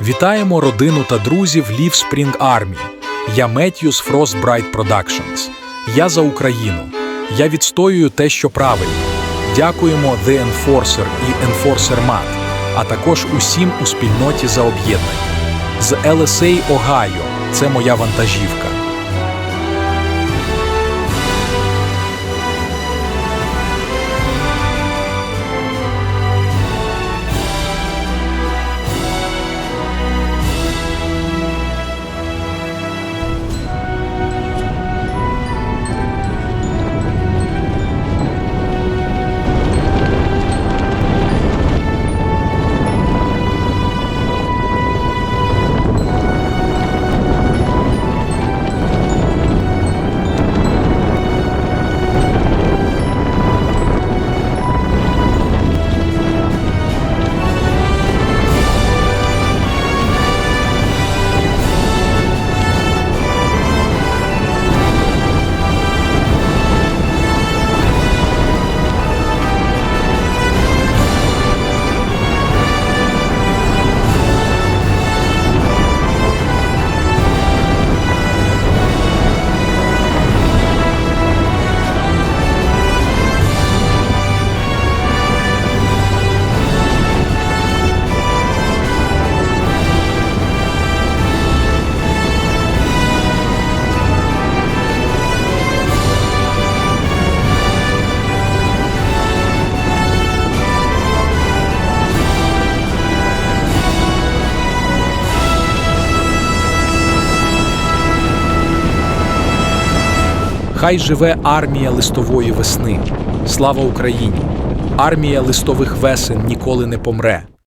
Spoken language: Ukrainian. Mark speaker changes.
Speaker 1: Вітаємо родину та друзів Лів Спрінг Армії. Я Меттью з Frostbright Productions. Я за Україну. Я відстоюю те, що правильно. Дякуємо The Enforcer і Enforcer Mat, а також усім у спільноті за об'єднання. З LSA Огайо це моя вантажівка. Хай живе армія листової весни. Слава Україні! Армія листових весен ніколи не помре.